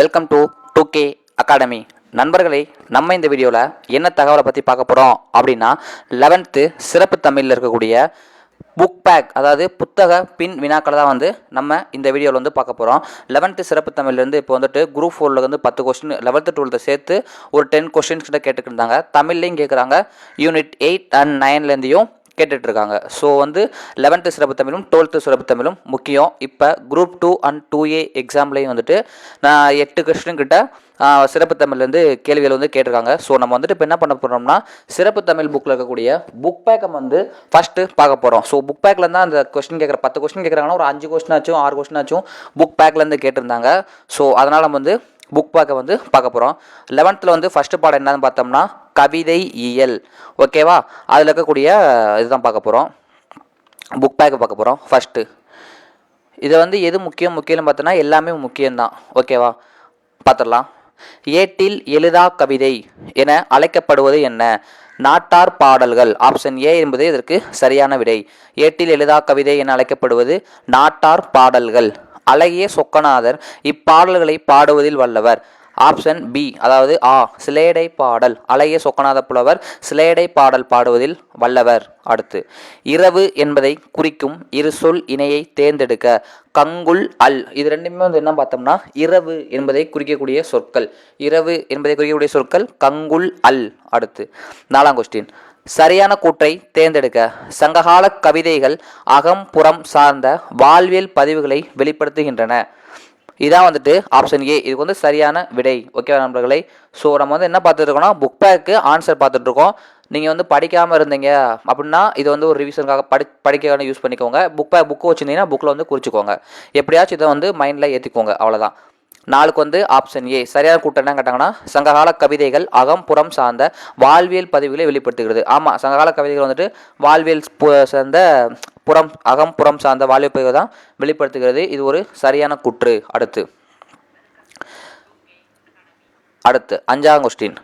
Welcome to two K academy நண்பர்களே நம்ம இந்த வீடியோவில் என்ன தகவலை பற்றி பார்க்க போகிறோம் அப்படின்னா லெவன்த்து சிறப்பு தமிழில் இருக்கக்கூடிய புக் பேக் அதாவது புத்தக பின் வினாக்களை தான் வந்து நம்ம இந்த வீடியோவில் வந்து பார்க்க போகிறோம் லெவன்த்து சிறப்பு தமிழ்லேருந்து இப்போ வந்துட்டு குரூப் ஃபோரில் வந்து பத்து கொஸ்டின் லெவன்த்து டுவெல்த்து சேர்த்து ஒரு டென் கொஸ்டின்ஸ் கிட்ட கேட்டுக்கிட்டு இருந்தாங்க. தமிழ்லையும் கேட்குறாங்க யூனிட் எயிட் அண்ட் நைன்லேருந்தையும் கேட்டுட்டு இருக்காங்க ஸோ வந்து லெவன்த்து சிறப்பு தமிழும் டுவெல்த்து சிறப்பு தமிழும் முக்கியம். இப்போ group two and two A எக்ஸாம்லேயும் வந்துட்டு நான் எட்டு கொஸ்டின் கிட்ட சிறப்பு தமிழ்லேருந்து கேள்விகள் வந்து கேட்டிருக்காங்க. ஸோ நம்ம வந்துட்டு இப்போ என்ன பண்ண போகிறோம்னா சிறப்பு தமிழ் புக்கில் இருக்கக்கூடிய புக் பேக்கை வந்து ஃபஸ்ட்டு பார்க்க போகிறோம் ஸோ புக் பேக்கில் தான் அந்த கொஸ்டின் கேட்குற பத்து கொஸ்டின் கேட்குறாங்கன்னா ஒரு அஞ்சு கொஸ்டின் ஆச்சும் ஆறு கொஸ்டின் ஆச்சும் புக் பேக்லேருந்து கேட்டிருந்தாங்க. ஸோ அதனால் நம்ம வந்து புக் பேக்கை வந்து பார்க்க போகிறோம் லெவன்த்தில் வந்து ஃபஸ்ட்டு பாடம் என்னன்னு பார்த்தோம்னா கவிதை இயல். ஓகேவா அதில் இருக்கக்கூடிய இதுதான் பார்க்க போகிறோம் புக் பேக்கை பார்க்க போகிறோம் ஃபஸ்ட்டு இதை வந்து எது முக்கியம்? முக்கியம்னு பார்த்தோன்னா எல்லாமே முக்கியம்தான். ஓகேவா பார்த்துடலாம். ஏட்டில் எழுதா கவிதை என அழைக்கப்படுவது என்ன? நாட்டார் பாடல்கள். ஆப்ஷன் ஏ என்பது இதற்கு சரியான விடை. ஏட்டில் எழுதா கவிதை என அழைக்கப்படுவது நாட்டார் பாடல்கள். அழகிய சொக்கநாதர் இப்பாடல்களை பாடுவதில் வல்லவர். ஆப்ஷன் பி அதாவது ஆ சிலேடை பாடல். அழகிய சொக்கநாத புலவர் சிலேடை பாடல் பாடுவதில் வல்லவர். அடுத்து இரவு என்பதை குறிக்கும் இரு சொல் இணையை தேர்ந்தெடுக்க. கங்குல் அல் இது ரெண்டுமே வந்து என்ன பார்த்தோம்னா இரவு என்பதை குறிக்கக்கூடிய சொற்கள். இரவு என்பதை குறிக்கக்கூடிய சொற்கள் கங்குல் அல். அடுத்து நாலாம் கொஸ்டின் சரியான கூற்றை தேர்ந்தெடுக்க சங்ககால கவிதைகள் அகம் புறம் சார்ந்த வாழ்வியல் பதிவுகளை வெளிப்படுத்துகின்றன. இதான் வந்துட்டு ஆப்ஷன் ஏ இதுக்கு வந்து சரியான விடை. ஓகேவா நண்பர்களே? ஸோ நம்ம வந்து என்ன பார்த்துட்டு இருக்கோம்னா புக் பேக்கு ஆன்சர் பார்த்துட்டு இருக்கோம் நீங்கள் வந்து படிக்காமல் இருந்தீங்க அப்படின்னா இது வந்து ஒரு ரிவிஷனுக்காக படி படிக்க யூஸ் பண்ணிக்கோங்க. புக் பேக் புக்கு வச்சுருந்தீங்கன்னா புக்கில் வந்து குறிச்சிக்கோங்க. எப்படியாச்சும் இதை வந்து மைண்டில் ஏற்றிக்கோங்க அவ்வளோதான் நாளுக்கு வந்து ஆப்ஷன் ஏ சரியான கூட்டம் என்ன கேட்டாங்கன்னா சங்ககால கவிதைகள் அகம் புறம் சார்ந்த வாழ்வியல் பதிவுகளை வெளிப்படுத்துகிறது. ஆமாம் சங்ககால கவிதைகள் வந்துட்டு வாழ்வியல் பு- சார்ந்த புறம் அகம் புறம் சார்ந்த வாழ்வியல் பதிவு தான் வெளிப்படுத்துகிறது. இது ஒரு சரியான குற்று. அடுத்து. அடுத்து அஞ்சாம் கொஸ்டின்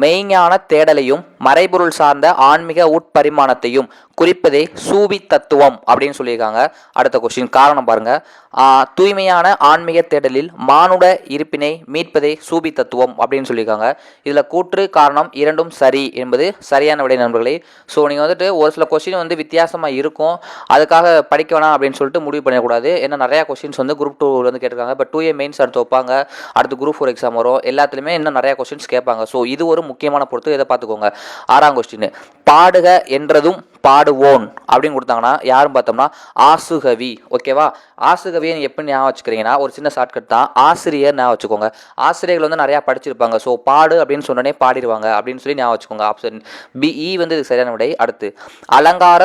மெய்ஞான தேடலையும் மறைபொருள் சார்ந்த ஆன்மீக உட்பரிமாணத்தையும் குறிப்பதே சூபி தத்துவம் அப்படின்னு சொல்லியிருக்காங்க. அடுத்த கொஸ்டின் காரணம் பாருங்க. தூய்மையான ஆன்மீக தேடலில் மானுட இருப்பினை மீட்பதே சூபி தத்துவம் அப்படின்னு சொல்லியிருக்காங்க. இதில் கூற்று காரணம் இரண்டும் சரி என்பது சரியான விடை நண்பர்களே. ஸோ நீங்கள் வந்துட்டு ஒரு சில கொஸ்டின் வந்து வித்தியாசமாக இருக்கும். அதுக்காக படிக்க வேணாம் அப்படின்னு சொல்லிட்டு முடிவு பண்ணக்கூடாது ஏன்னா நிறையா கொஸ்டின்ஸ் வந்து குரூப் டூ வந்து கேட்டிருக்காங்க. இப்போ டூ ஏ மெயின்ஸ் அடுத்து வைப்பாங்க. அடுத்து குரூப் ஃபோர் எக்ஸாம் வரும். எல்லாத்துலேயுமே இன்னும் நிறையா கொஸ்டின்ஸ் கேட்பாங்க. ஸோ இது ஒரு முக்கியமான பொறுத்து இதை பார்த்துக்கோங்க. ஆறாம் கொஸ்டின் பாடுக என்றதும் பாடுவோன் அப்படின்னு கொடுத்தாங்கன்னா யாரும் பார்த்தோம்னா ஆசுகவி. ஓகேவா ஆசுகவியை எப்படி ஞாபகம் வச்சுக்கிறீங்கன்னா ஒரு சின்ன ஷார்ட்கட் தான். ஆசிரியர் ஞாபகம் வச்சுக்கோங்க. ஆசிரியர்கள் வந்து நிறையா படிச்சிருப்பாங்க. ஸோ பாடு அப்படின்னு சொன்னோடனே பாடிடுவாங்க அப்படின்னு சொல்லி ஞாபகம் வச்சுக்கோங்க. ஆப்ஷன் பிஇ e வந்து இது சரியான விடை. அடுத்து அலங்கார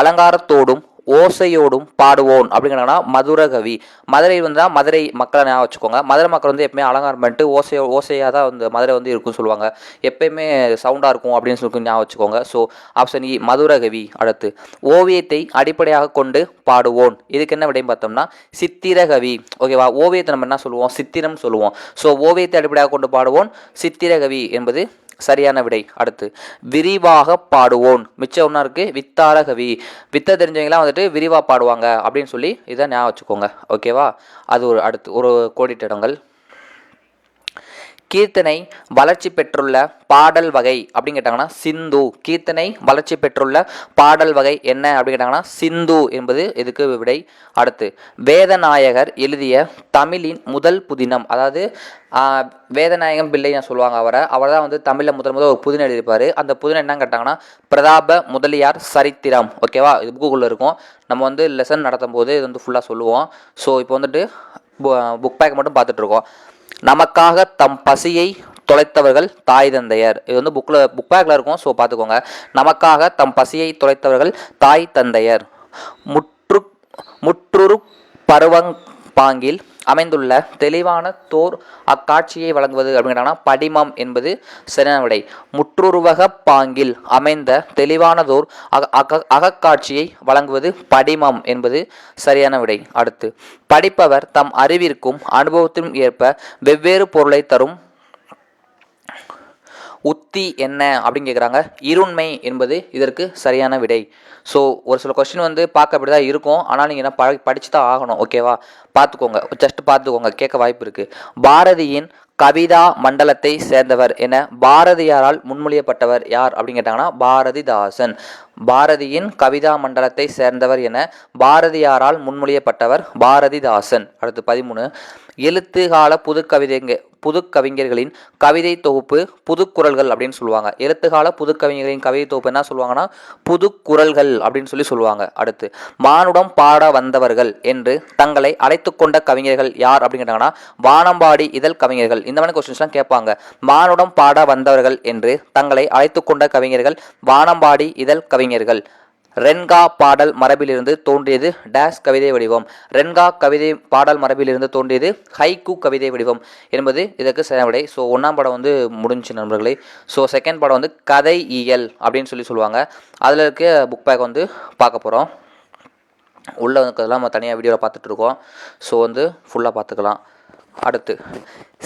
அலங்காரத்தோடும் ஓசையோடும் பாடுவோன் அப்படிங்கிறாங்கன்னா மதுரகவி மதுரை வந்து தான் மதுரை மக்களை ஞாபகம் வச்சுக்கோங்க. மதுரை மக்கள் வந்து எப்பயுமே அலங்காரம் பண்ணிட்டு ஓசையோ ஓசையாக தான் வந்து மதுரை வந்து இருக்கும்னு சொல்லுவாங்க. எப்பயுமே சவுண்டாக இருக்கும் அப்படின்னு சொல்லி ஞாபகம் வச்சுக்கோங்க. ஸோ ஆப்ஷன் இ e, மதுரகவி அடுத்து. ஓவியத்தை அடிப்படையாக கொண்டு பாடுவோன் இதுக்கு என்ன விடையும் பார்த்தோம்னா சித்திரகவி ஓகேவா ஓவியத்தை நம்ம என்ன சொல்லுவோம்? சித்திரம் சொல்லுவோம். ஸோ ஓவியத்தை அடிப்படையாக கொண்டு பாடுவோன் சித்திரகவி என்பது சரியான விடை. அடுத்து விரிவாக பாடுவோன் மிச்சம் ஒன்றா இருக்கு? வித்தார கவி. வித்த தெரிஞ்சவங்களாம் வந்துட்டு விரிவாக பாடுவாங்க அப்படின்னு சொல்லி இதை ஞாபகம் வச்சுக்கோங்க. ஓகேவா? அது ஒரு அடுத்து ஒரு கோடிட்ட இடங்கள் கீர்த்தனை வளர்ச்சி பெற்றுள்ள பாடல் வகை அப்படின்னு கேட்டாங்கன்னா சிந்து. கீர்த்தனை வளர்ச்சி பெற்றுள்ள பாடல் வகை என்ன அப்படின்னு கேட்டாங்கன்னா சிந்து என்பது இதுக்கு விடை அடுத்து. வேதநாயகர் எழுதிய தமிழின் முதல் புதினம் அதாவது வேதநாயகம் பிள்ளைன்னு சொல்லுவாங்க அவரை. அவர் தான் வந்து தமிழில் முதல் முதல் ஒரு புதினம் எழுதியிருப்பார். அந்த புதினம் என்னன்னு கேட்டாங்கன்னா பிரதாப முதலியார் சரித்திரம். ஓகேவா இது புக்குக்குள்ளே இருக்கும். நம்ம வந்து லெசன் நடத்தும் போது இது வந்து ஃபுல்லாக சொல்லுவோம். ஸோ இப்போ வந்துட்டு புக் பேக் மட்டும் பார்த்துட்ருக்கோம் நமக்காக தம் பசியை தொலைத்தவர்கள் தாய் தந்தையர். இது வந்து புக்கில் புக் பேக்கில் இருக்கும் ஸோ பார்த்துக்கோங்க. நமக்காக தம் பசியை தொலைத்தவர்கள் தாய் தந்தையர். முற்று முற்றுரு பருவங் பாங்கில் அமைந்துள்ள தெளிவான தோர் அக்காட்சியை வழங்குவது அப்படின்னா படிமம் என்பது சரியான விடை. முற்றுருவக பாங்கில் அமைந்த தெளிவானதோர் அக அக அகக்காட்சியை வழங்குவது படிமம் என்பது சரியான விடை. அடுத்து படிப்பவர் தம் அறிவிற்கும் அனுபவத்திற்கும் ஏற்ப வெவ்வேறு பொருளை தரும் உத்தி என்ன அப்படின்னு கேட்குறாங்க இருண்மை என்பது இதற்கு சரியான விடை. ஸோ ஒரு சில கொஸ்டின் வந்து பார்க்க அப்படி தான் இருக்கும். ஆனால் நீங்கள் என்ன ப படித்து தான் ஆகணும் ஓகேவா பார்த்துக்கோங்க. ஜஸ்ட் பார்த்துக்கோங்க. கேட்க வாய்ப்பு இருக்குது பாரதியின் கவிதா மண்டலத்தை சேர்ந்தவர் என பாரதியாரால் முன்மொழியப்பட்டவர் யார் அப்படின்னு கேட்டாங்கன்னா பாரதிதாசன். பாரதியின் கவிதா மண்டலத்தை சேர்ந்தவர் என பாரதியாரால் முன்மொழியப்பட்டவர் பாரதிதாசன். அடுத்து பதிமூணு. எழுத்துகால புதுக்கவிதைங்க புதுக்கவிஞர்களின் புது கவிஞர்களின் கவிதை தொகுப்பு புதுக்குரல்கள் அப்படின்னு சொல்லுவாங்க. எழுத்துகால புது கவிஞர்களின் கவிதை தொகுப்பு என்ன சொல்லுவாங்கன்னா புதுக்குரல்கள் அப்படின்னு சொல்லி சொல்லுவாங்க. அடுத்து மானுடம் பாட வந்தவர்கள் என்று தங்களை அழைத்து கொண்ட கவிஞர்கள் யார் அப்படின்னு கேட்டாங்கன்னா வானம்பாடி இதழ் கவிஞர்கள். இந்த மாதிரி கொஸ்டின்ஸ்லாம் கேட்பாங்க. மானுடம் பாட வந்தவர்கள் என்று தங்களை அழைத்து கொண்ட கவிஞர்கள் வானம்பாடி இதழ் கவிஞர்கள். ரென்கா பாடல் மரபிலிருந்து தோன்றியது டேஸ் கவிதை வடிவம். ரென்கா கவிதை பாடல் மரபிலிருந்து தோன்றியது ஹைகு கவிதை வடிவம் என்பது இதற்கு சரியான விடை. ஸோ ஒன்றாம் படம் வந்து முடிஞ்சு நண்பர்களே. ஸோ செகண்ட் படம் வந்து கதை இயல் அப்படின்னு சொல்லி சொல்லுவாங்க. அதில் இருக்க புக் பேக் வந்து பார்க்க போகிறோம் உள்ளே இருக்கிறதெல்லாம் நம்ம தனியாக வீடியோவில் பார்த்துட்ருக்கோம் ஸோ வந்து ஃபுல்லாக பார்த்துக்கலாம். அடுத்து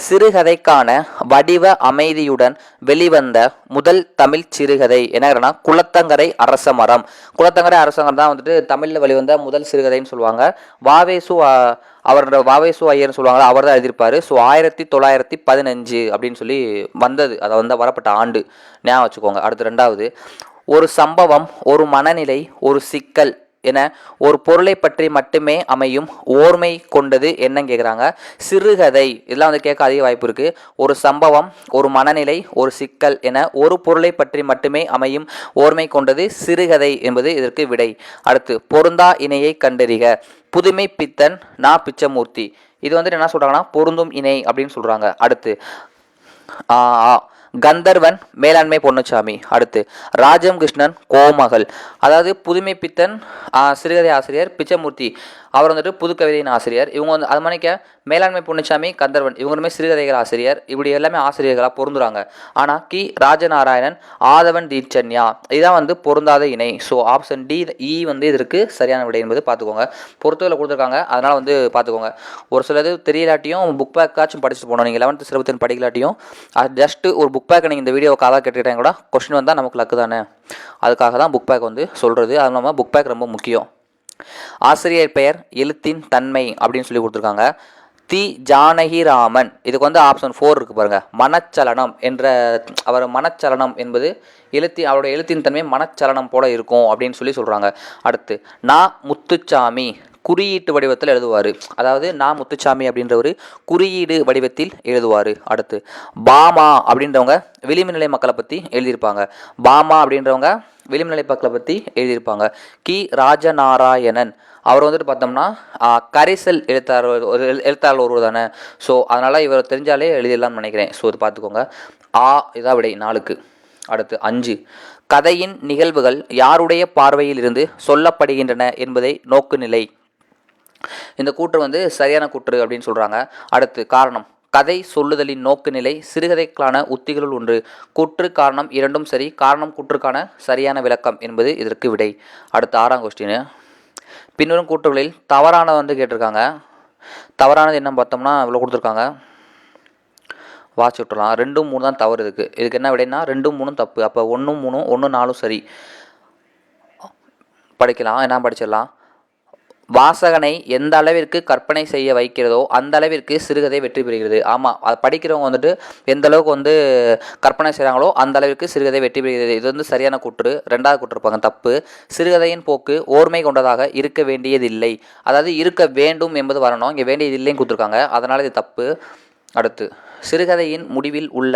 சிறுகதைக்கான வடிவ அமைதியுடன் வெளிவந்த முதல் தமிழ் சிறுகதை என்னன்னா குளத்தங்கரை அரச மரம். குளத்தங்கரை அரசமரம் தான் வந்துட்டு தமிழில் வெளிவந்த முதல் சிறுகதைன்னு சொல்லுவாங்க. வாவேசு அவரோட வாவேசு ஐயர்னு சொல்லுவாங்க அவர் தான் எழுதியிருப்பாரு. ஸோ ஆயிரத்தி தொள்ளாயிரத்தி பதினஞ்சு அப்படின்னு சொல்லி வந்தது அதை வந்து வரப்பட்ட ஆண்டு. ஞாபகம் வச்சுக்கோங்க. அடுத்து ரெண்டாவது ஒரு சம்பவம் ஒரு மனநிலை ஒரு சிக்கல். என ஒரு பொருளை பற்றி மட்டுமே அமையும் ஓர்மை கொண்டது என்னன்னு கேட்குறாங்க சிறுகதை. இதெல்லாம் வந்து கேட்க அதிக வாய்ப்பு இருக்குது ஒரு சம்பவம் ஒரு மனநிலை ஒரு சிக்கல் என ஒரு பொருளை பற்றி மட்டுமே அமையும் ஓர்மை கொண்டது சிறுகதை என்பது இதற்கு விடை. அடுத்து பொருந்தா இணையை கண்டறிக. புதுமை பித்தன் நா பிச்சமூர்த்தி. இது வந்துட்டு என்ன சொல்கிறாங்கன்னா பொருந்தும் இணை அப்படின்னு சொல்கிறாங்க அடுத்து ஆ, ஆ. கந்தர்வன் மேலாண்மை பொன்னுச்சாமி. அடுத்து ராஜம் கிருஷ்ணன் கோமகள். அதாவது புதுமை பித்தன் சிறுகதை ஆசிரியர் பிச்சமூர்த்தி. அவர் வந்துட்டு புதுக்கவிதையின் ஆசிரியர். இவங்க வந்து அது மணிக்க மேலாண்மை பொன்னிச்சாமி கந்தர்வன் இவங்களுமே சிறுகதைகள் ஆசிரியர். இப்படி எல்லாமே ஆசிரியர்களாக பொருந்துறாங்க. ஆனால் கி. ராஜநாராயணன் ஆதவன் தீட்சன்யா இதான் வந்து பொருந்தாத இணை. ஸோ ஆப்ஷன் டி இ வந்து இதற்கு சரியான விடை என்பது பார்த்துக்கோங்க. பொறுத்தவரை கொடுத்துருக்காங்க. அதனால் வந்து பார்த்துக்கோங்க. ஒரு சிலது தெரியலாட்டியும் புக் பேக்காச்சும் படிச்சுட்டு போகணும் நீங்கள் லெவன்த்து சிலபத்தின் படிக்கலாட்டியும் ஜஸ்ட்டு ஜஸ்ட் ஒரு புக் பேக்கை நீங்கள் இந்த வீடியோ காதாக கேட்டுக்கிட்டேன் கூட கொஸ்டின் வந்தால் நமக்கு லக்கு தானே. அதுக்காக தான் புக் பேக் வந்து சொல்கிறது அது இல்லாமல் புக் பேக் ரொம்ப முக்கியம். ஆசிரியர் பெயர் எழுத்தின் தன்மை அப்படின்னு சொல்லி கொடுத்துருக்காங்க. தி ஜானகிராமன். இதுக்கு வந்து ஆப்ஷன் ஃபோர் இருக்குது பாருங்க. மனச்சலனம் என்ற அவர் மனச்சலனம் என்பது எழுத்தி அவரோட எழுத்தின் தன்மை மனச்சலனம் போல இருக்கும் அப்படின்னு சொல்லி சொல்கிறாங்க அடுத்து நா முத்துச்சாமி. குறியீட்டு வடிவத்தில் எழுதுவார். அதாவது நா முத்துச்சாமி அப்படின்றவர் குறியீடு வடிவத்தில் எழுதுவார் அடுத்து. பாமா அப்படின்றவங்க விளிம்பு நிலை மக்களை பற்றி எழுதியிருப்பாங்க. பாமா அப்படின்றவங்க விளிம்பு நிலை மக்களை பற்றி எழுதியிருப்பாங்க. கி. ராஜநாராயணன். அவர் வந்துட்டு பார்த்தோம்னா கரிசல் எழுத்தாளர் ஒரு எழு- எழுத்தாளர் ஒருவர் தானே. ஸோ அதனால் இவர் தெரிஞ்சாலே எழுதிடலாம்னு நினைக்கிறேன். ஸோ இது பார்த்துக்கோங்க. ஆ இதான் விடை நாளுக்கு அடுத்து அஞ்சு. கதையின் நிகழ்வுகள் யாருடைய பார்வையில் இருந்து சொல்லப்படுகின்றன என்பதை நோக்குநிலை. இந்த கூற்று வந்து சரியான கூற்று அப்படின்னு சொல்கிறாங்க அடுத்து காரணம். கதை சொல்லுதலின் நோக்குநிலை சிறுகதைக்கான உத்திகளுள் ஒன்று. குற்று காரணம் இரண்டும் சரி. காரணம் குற்றுக்கான சரியான விளக்கம் என்பது இதற்கு விடை. அடுத்து ஆறாம் கொஸ்டின் பின்வரும் கூற்றுகளில் தவறான வந்து கேட்டிருக்காங்க. தவறானது என்ன பார்த்தோம்னா இவ்வளோ கொடுத்துருக்காங்க. வாட்ச் விட்டுலாம் ரெண்டும் மூணு தான் தவறு இதுக்கு. இதுக்கு என்ன விடைன்னா ரெண்டும் மூணும் தப்பு. அப்போ ஒன்றும் மூணும் ஒன்று நாலும் சரி. படிக்கலாம். என்ன படிச்சிடலாம்? வாசகனை எந்த அளவிற்கு கற்பனை செய்ய வைக்கிறதோ அந்த அளவிற்கு சிறுகதை வெற்றி பெறுகிறது. ஆமாம் அது படிக்கிறவங்க வந்துட்டு எந்த அளவுக்கு வந்து கற்பனை செய்கிறாங்களோ அந்த அளவிற்கு சிறுகதை வெற்றி பெறுகிறது. இது வந்து சரியான கூற்று. ரெண்டாவது கூற்று இருப்பாங்க தப்பு. சிறுகதையின் போக்கு ஓர்மை கொண்டதாக இருக்க வேண்டியதில்லை. அதாவது இருக்க வேண்டும் என்பது வரணும். இங்கே வேண்டியது இல்லைன்னு கொடுத்துருக்காங்க. அதனால் இது தப்பு. அடுத்து சிறுகதையின் முடிவில் உள்ள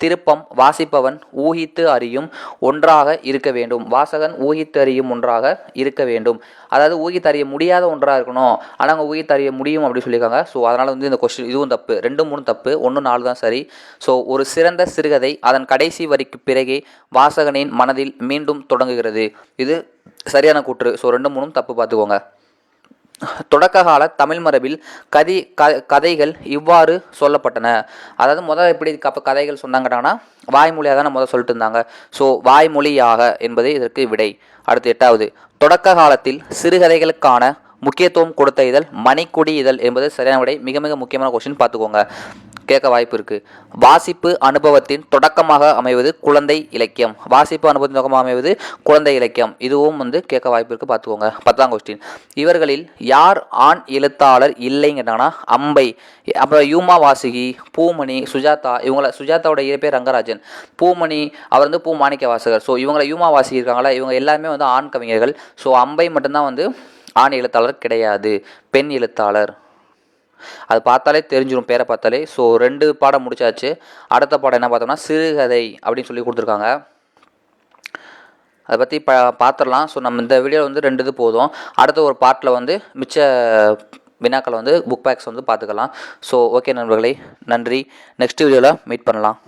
திருப்பம் வாசிப்பவன் ஊகித்து அறியும் ஒன்றாக இருக்க வேண்டும். வாசகன் ஊகித்து அறியும் ஒன்றாக இருக்க வேண்டும். அதாவது ஊகித்து அறிய முடியாத ஒன்றாக இருக்கணும். ஆனால் அங்கே ஊகித்து அறிய முடியும் அப்படின்னு சொல்லியிருக்காங்க. ஸோ அதனால் வந்து இந்த கொஸ்டின் இதுவும் தப்பு. ரெண்டு மூணு தப்பு. ஒன்று நாலு தான் சரி. ஸோ ஒரு சிறந்த சிறுகதை அதன் கடைசி வரிக்கு பிறகே வாசகனின் மனதில் மீண்டும் தொடங்குகிறது. இது சரியான கூற்று. ஸோ ரெண்டு மூணும் தப்பு பார்த்துக்கோங்க. தொடக்க கால தமிழ் மரபில் கதி க கதைகள் இவ்வாறு சொல்லப்பட்டன. அதாவது முதல் எப்படி அப்போ கதைகள் சொன்னாங்கன்னா வாய்மொழியாக தான் முதல் சொல்லிட்டு இருந்தாங்க. ஸோ வாய்மொழியாக என்பது இதற்கு விடை. அடுத்து எட்டாவது. தொடக்க காலத்தில் சிறுகதைகளுக்கான முக்கியத்துவம் கொடுத்த இதழ் மணிக்குடி இதழ் என்பது சரியான விடை. மிக மிக முக்கியமான கொஸ்டின் பார்த்துக்கோங்க. கேட்க வாய்ப்பு இருக்குது வாசிப்பு அனுபவத்தின் தொடக்கமாக அமைவது குழந்தை இலக்கியம். வாசிப்பு அனுபவத்தின் தொடக்கமாக அமைவது குழந்தை இலக்கியம். இதுவும் வந்து கேட்க வாய்ப்பு இருக்குது பார்த்துக்கோங்க. பத்தாம் கொஸ்டின் இவர்களில் யார் ஆண் எழுத்தாளர் இல்லைன்னு அம்பை அப்புறம் யூமா வாசுகி பூமணி சுஜாதா இவங்கள சுஜாதாவோட இயற்பேர் ரங்கராஜன். பூமணி அவர் வந்து பூ மாணிக்க வாசகர் ஸோ இவங்கள யூமா வாசுகி இருக்காங்களா இவங்க எல்லாருமே வந்து ஆண் கவிஞர்கள். ஸோ அம்பை மட்டும்தான் வந்து ஆண் எழுத்தாளர் கிடையாது பெண் எழுத்தாளர். அது பார்த்தாலே தெரிஞ்சிடும் பேரை பார்த்தாலே. ஸோ ரெண்டு பாடம் முடிச்சாச்சு. அடுத்த பாடம் என்ன பார்த்தோம்னா சிறுகதை அப்படின்னு சொல்லி கொடுத்துருக்காங்க. அதை பற்றி ப பார்த்துடலாம் ஸோ நம்ம இந்த வீடியோவில் வந்து ரெண்டு இது போதும். அடுத்த ஒரு பாட்டில் வந்து மிச்ச வினாக்களை வந்து புக் பேக்ஸ் வந்து பார்த்துக்கலாம் ஸோ ஓகே நண்பர்களே. நன்றி. நெக்ஸ்ட் வீடியோவில் மீட் பண்ணலாம்.